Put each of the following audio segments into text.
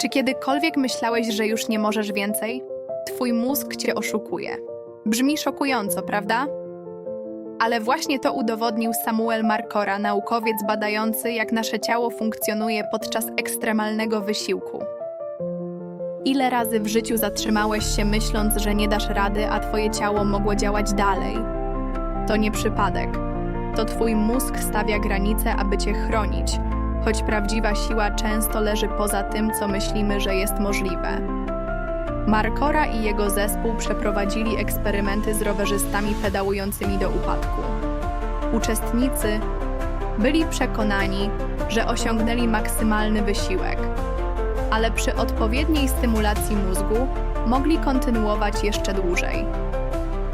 Czy kiedykolwiek myślałeś, że już nie możesz więcej? Twój mózg cię oszukuje. Brzmi szokująco, prawda? Ale właśnie to udowodnił Samuel Marcora, naukowiec badający, jak nasze ciało funkcjonuje podczas ekstremalnego wysiłku. Ile razy w życiu zatrzymałeś się myśląc, że nie dasz rady, a twoje ciało mogło działać dalej? To nie przypadek. To twój mózg stawia granice, aby cię chronić, choć prawdziwa siła często leży poza tym, co myślimy, że jest możliwe. Marcora i jego zespół przeprowadzili eksperymenty z rowerzystami pedałującymi do upadku. Uczestnicy byli przekonani, że osiągnęli maksymalny wysiłek, ale przy odpowiedniej stymulacji mózgu mogli kontynuować jeszcze dłużej.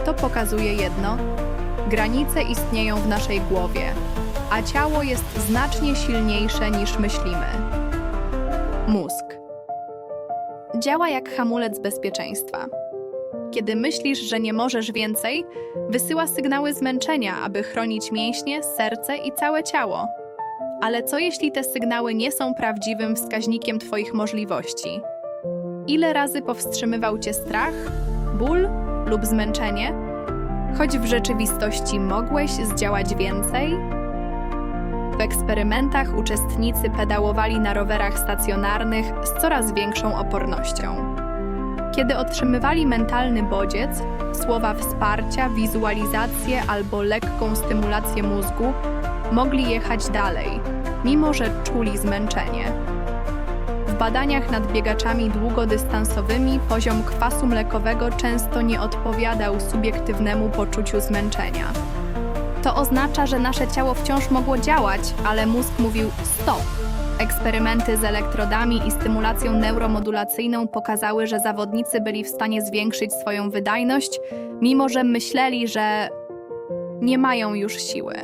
To pokazuje jedno: granice istnieją w naszej głowie, a ciało jest znacznie silniejsze niż myślimy. Mózg działa jak hamulec bezpieczeństwa. Kiedy myślisz, że nie możesz więcej, wysyła sygnały zmęczenia, aby chronić mięśnie, serce i całe ciało. Ale co jeśli te sygnały nie są prawdziwym wskaźnikiem Twoich możliwości? Ile razy powstrzymywał Cię strach, ból lub zmęczenie, choć w rzeczywistości mogłeś zdziałać więcej? W eksperymentach uczestnicy pedałowali na rowerach stacjonarnych z coraz większą opornością. Kiedy otrzymywali mentalny bodziec, słowa wsparcia, wizualizację albo lekką stymulację mózgu, mogli jechać dalej, mimo że czuli zmęczenie. W badaniach nad biegaczami długodystansowymi poziom kwasu mlekowego często nie odpowiadał subiektywnemu poczuciu zmęczenia. To oznacza, że nasze ciało wciąż mogło działać, ale mózg mówił stop. Eksperymenty z elektrodami i stymulacją neuromodulacyjną pokazały, że zawodnicy byli w stanie zwiększyć swoją wydajność, mimo że myśleli, że nie mają już siły.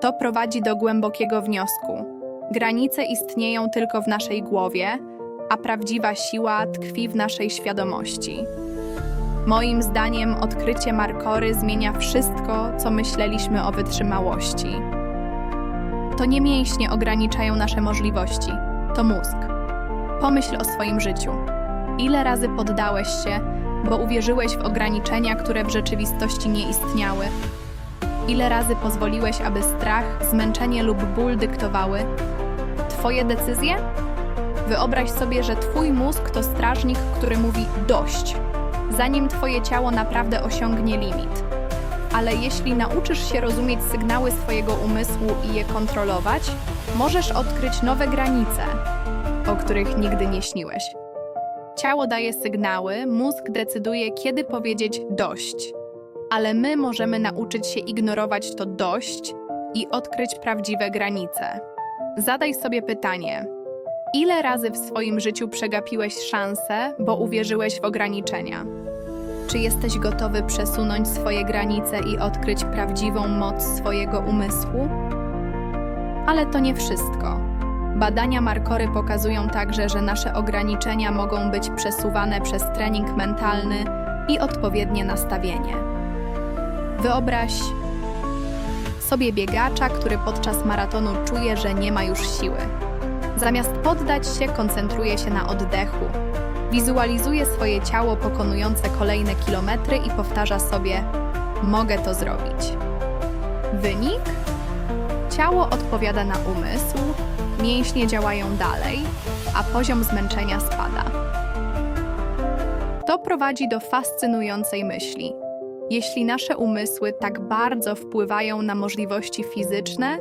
To prowadzi do głębokiego wniosku. Granice istnieją tylko w naszej głowie, a prawdziwa siła tkwi w naszej świadomości. Moim zdaniem odkrycie Markory zmienia wszystko, co myśleliśmy o wytrzymałości. To nie mięśnie ograniczają nasze możliwości, to mózg. Pomyśl o swoim życiu. Ile razy poddałeś się, bo uwierzyłeś w ograniczenia, które w rzeczywistości nie istniały? Ile razy pozwoliłeś, aby strach, zmęczenie lub ból dyktowały Twoje decyzje? Wyobraź sobie, że Twój mózg to strażnik, który mówi dość zanim Twoje ciało naprawdę osiągnie limit. Ale jeśli nauczysz się rozumieć sygnały swojego umysłu i je kontrolować, możesz odkryć nowe granice, o których nigdy nie śniłeś. Ciało daje sygnały, mózg decyduje, kiedy powiedzieć dość. Ale my możemy nauczyć się ignorować to dość i odkryć prawdziwe granice. Zadaj sobie pytanie: Ile razy w swoim życiu przegapiłeś szansę, bo uwierzyłeś w ograniczenia? Czy jesteś gotowy przesunąć swoje granice i odkryć prawdziwą moc swojego umysłu? Ale to nie wszystko. Badania Markory pokazują także, że nasze ograniczenia mogą być przesuwane przez trening mentalny i odpowiednie nastawienie. Wyobraź sobie biegacza, który podczas maratonu czuje, że nie ma już siły. Zamiast poddać się, koncentruje się na oddechu. Wizualizuje swoje ciało pokonujące kolejne kilometry i powtarza sobie: Mogę to zrobić. Wynik? Ciało odpowiada na umysł, mięśnie działają dalej, a poziom zmęczenia spada. To prowadzi do fascynującej myśli. Jeśli nasze umysły tak bardzo wpływają na możliwości fizyczne,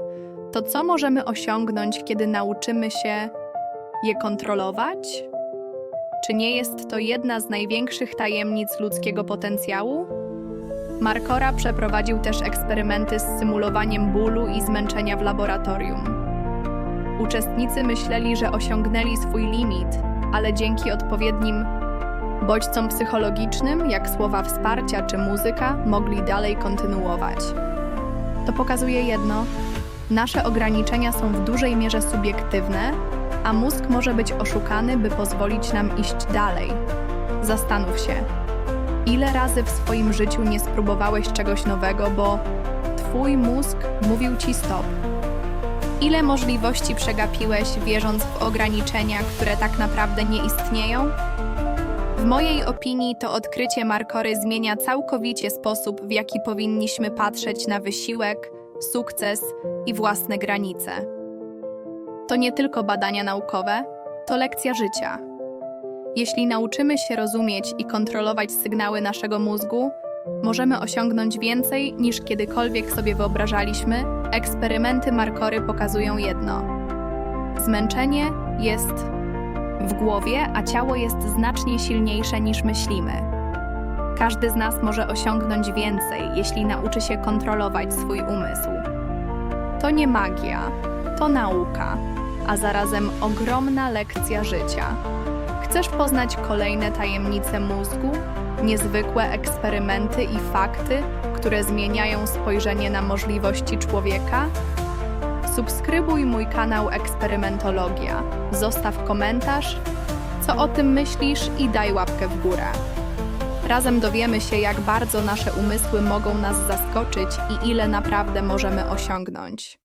to co możemy osiągnąć, kiedy nauczymy się je kontrolować? Czy nie jest to jedna z największych tajemnic ludzkiego potencjału? Marcora przeprowadził też eksperymenty z symulowaniem bólu i zmęczenia w laboratorium. Uczestnicy myśleli, że osiągnęli swój limit, ale dzięki odpowiednim bodźcom psychologicznym, jak słowa wsparcia czy muzyka, mogli dalej kontynuować. To pokazuje jedno: nasze ograniczenia są w dużej mierze subiektywne, a mózg może być oszukany, by pozwolić nam iść dalej. Zastanów się, ile razy w swoim życiu nie spróbowałeś czegoś nowego, bo Twój mózg mówił ci stop. Ile możliwości przegapiłeś, wierząc w ograniczenia, które tak naprawdę nie istnieją? W mojej opinii to odkrycie Markory zmienia całkowicie sposób, w jaki powinniśmy patrzeć na wysiłek, sukces i własne granice. To nie tylko badania naukowe, to lekcja życia. Jeśli nauczymy się rozumieć i kontrolować sygnały naszego mózgu, możemy osiągnąć więcej niż kiedykolwiek sobie wyobrażaliśmy. Eksperymenty Markory pokazują jedno: zmęczenie jest w głowie, a ciało jest znacznie silniejsze niż myślimy. Każdy z nas może osiągnąć więcej, jeśli nauczy się kontrolować swój umysł. To nie magia, to nauka, a zarazem ogromna lekcja życia. Chcesz poznać kolejne tajemnice mózgu, niezwykłe eksperymenty i fakty, które zmieniają spojrzenie na możliwości człowieka? Subskrybuj mój kanał Eksperymentologia, zostaw komentarz, co o tym myślisz i daj łapkę w górę. Razem dowiemy się, jak bardzo nasze umysły mogą nas zaskoczyć i ile naprawdę możemy osiągnąć.